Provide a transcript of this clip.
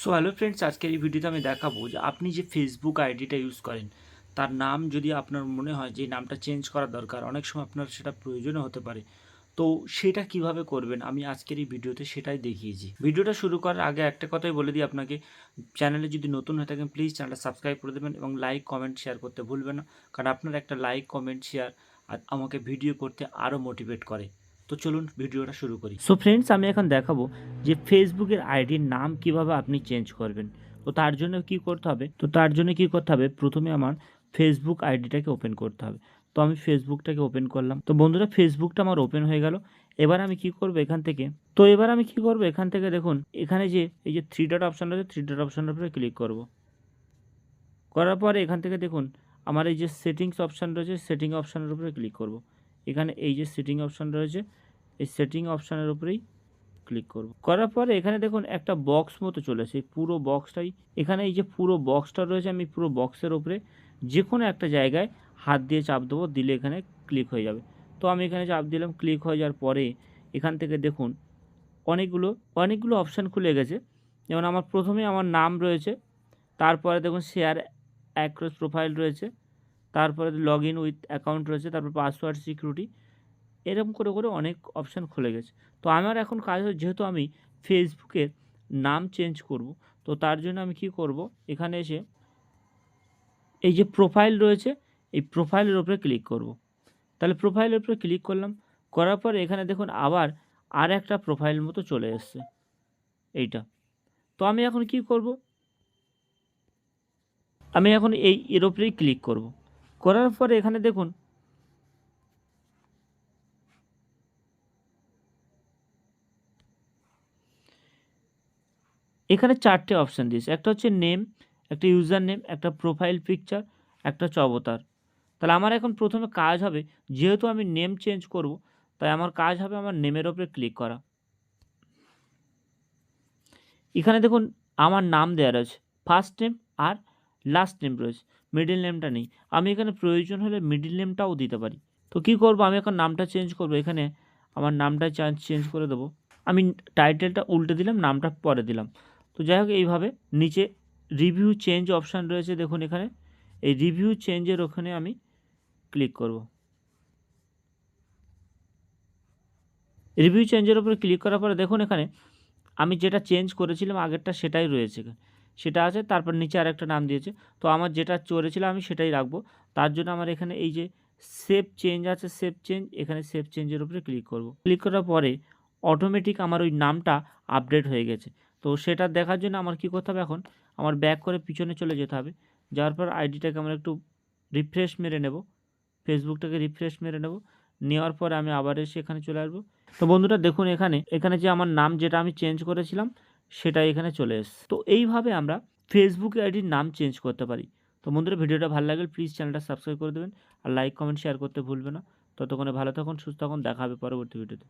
So hello friends আজকের এই ভিডিওতে আমি দেখাবো যে আপনি যে ফেসবুক আইডিটা ইউজ করেন, তার নাম যদি আপনার মনে হয় যে নামটা চেঞ্জ করা দরকার, অনেক সময় আপনার সেটা প্রয়োজনও হতে পারে। তো সেটা কীভাবে করবেন? আমি আজকের এই ভিডিওতে সেটাই দেখিয়েছি। ভিডিওটা শুরু করার আগে একটা কথাই বলে দিই আপনাকে। চ্যানেলে যদি নতুন হয়ে থাকেন প্লিজ চ্যানেলটা সাবস্ক্রাইব করে দেবেন এবং লাইক কমেন্ট শেয়ার করতে ভুলবেন না। কারণ আপনার একটা লাইক কমেন্ট শেয়ার আমাকে ভিডিও করতে আরও মোটিভেট করে। তো চলুন ভিডিওটা শুরু করি। সো ফ্রেন্ডস আমি এখন দেখাবো যে ফেসবুকের আইডির নাম কীভাবে আপনি চেঞ্জ করবেন। তো তার জন্য কি করতে হবে? তো তার জন্য কি করতে হবে? প্রথমে আমার ফেসবুক আইডিটাকে ওপেন করতে হবে। তো আমি ফেসবুকটাকে ওপেন করলাম। তো বন্ধুরা ফেসবুকটা আমার ওপেন হয়ে গেল। এবার আমি কি করব এখান থেকে? তো এবার আমি কি করব? এখান থেকে দেখুন, এখানে যে, এই যে থ্রি ডট অপশান রয়েছে থ্রি ডট অপশানের উপরে ক্লিক করব। করার পরে এখান থেকে দেখুন, আমার এই যে সেটিংস অপশান রয়েছে সেটিং অপশানের উপরে ক্লিক করব। এখানে এই যে সেটিং অপশান রয়েছে এই সেটিং অপশানের উপরেই ক্লিক করব। করার পরে এখানে দেখুন একটা বক্স মতো চলে আসে পুরো বক্সটাই এখানে এই যে পুরো বক্সটা রয়েছে, আমি পুরো বক্সের উপরে যে কোনো একটা জায়গায় হাত দিয়ে চাপ দেবো, দিলে এখানে ক্লিক হয়ে যাবে। তো আমি এখানে চাপ দিলাম ক্লিক হয়ে যাওয়ার পরে এখান থেকে দেখুন অনেকগুলো অনেকগুলো অপশান খুলে গেছে। যেমন আমার প্রথমে আমার নাম রয়েছে, তারপরে দেখুন শেয়ার অ্যাক্রস প্রোফাইল রয়েছে, তারপরে লগ ইন উইথ অ্যাকাউন্ট রয়েছে, তারপর পাসওয়ার্ড সিকিউরিটি এরকম করে করে অনেক অপশান খুলে গেছে। তো আমার এখন কাজ যেহেতু আমি ফেসবুকের নাম চেঞ্জ করব, তো তার জন্য আমি কি করব? এখানে এসে এই যে প্রোফাইল রয়েছে, এই প্রোফাইলের উপরে ক্লিক করব। তাহলে প্রোফাইলের উপরে ক্লিক করলাম, করার পর এখানে দেখুন আবার আর একটা প্রোফাইল মতো চলে এসছে। এইটা। তো আমি এখন কি করব? আমি এখন এই এর উপরেই ক্লিক করব। করার পরে এখানে দেখুন এখানে চারটে অপশান দিয়েছে। একটা হচ্ছে নেম একটা ইউজার নেম একটা প্রোফাইল পিকচার একটা চবতার তাহলে আমার এখন প্রথমে কাজ হবে, যেহেতু আমি নেম চেঞ্জ করব, তাই আমার কাজ হবে আমার নেমের ওপরে ক্লিক করা। এখানে দেখুন, আমার নাম দেওয়া রয়েছে ফার্স্ট নেম আর লাস্ট নেম রয়েছে মিডিল নেমটা নেই। আমি এখানে প্রয়োজন হলে মিডিল নেমটাও দিতে পারি। তো কী করব, আমি এখন নামটা চেঞ্জ করব, এখানে আমার নামটা চেঞ্জ করে দেবো। আমি টাইটেলটা উল্টে দিলাম, নামটা পরে দিলাম। তো যাই হোক, এইভাবে নিচে রিভিউ চেঞ্জ অপশান রয়েছে, দেখুন এখানে। এই রিভিউ চেঞ্জের ওখানে আমি ক্লিক করব। রিভিউ চেঞ্জের উপরে ক্লিক করার পরে দেখুন এখানে, আমি যেটা চেঞ্জ করেছিলাম, আগেরটা সেটাই রয়েছে। সেটা আছে, তারপর নিচে আরেকটা নাম দিয়েছে। তো আমার যেটা চড়েছিলাম আমি সেটাই রাখব। তার জন্য আমার এখানে এই যে সেভ চেঞ্জ আছে সেভ চেঞ্জ এখানে সেভ চেঞ্জের উপরে ক্লিক করব। ক্লিক করার পরে অটোমেটিক আমার ওই নামটা আপডেট হয়ে গেছে। তো সেটা দেখার জন্য আমার কী করতে হবে এখন? আমার ব্যাক করে পিছনে চলে যেতে হবে। যাওয়ার পর আইডিটাকে আমরা একটু রিফ্রেশ মেরে নেব। ফেসবুকটাকে রিফ্রেশ মেরে নেব। নেওয়ার পরে আমি আবার এসে এখানে চলে আসব। তো বন্ধুরা, দেখুন এখানে এখানে যে আমার নাম যেটা আমি চেঞ্জ করেছিলাম, সেটা এখানে চলে এসছে। তো এইভাবে আমরা ফেসবুক আইডির নাম চেঞ্জ করতে পারি। তো বন্ধুরা, ভিডিওটা ভালো লাগলে প্লিজ চ্যানেলটা সাবস্ক্রাইব করে দেবেন। আর লাইক কমেন্ট শেয়ার করতে ভুলবে না। ততক্ষণে ভালো থাকুন, সুস্থ থাকুন। দেখা হবে পরবর্তী ভিডিওতে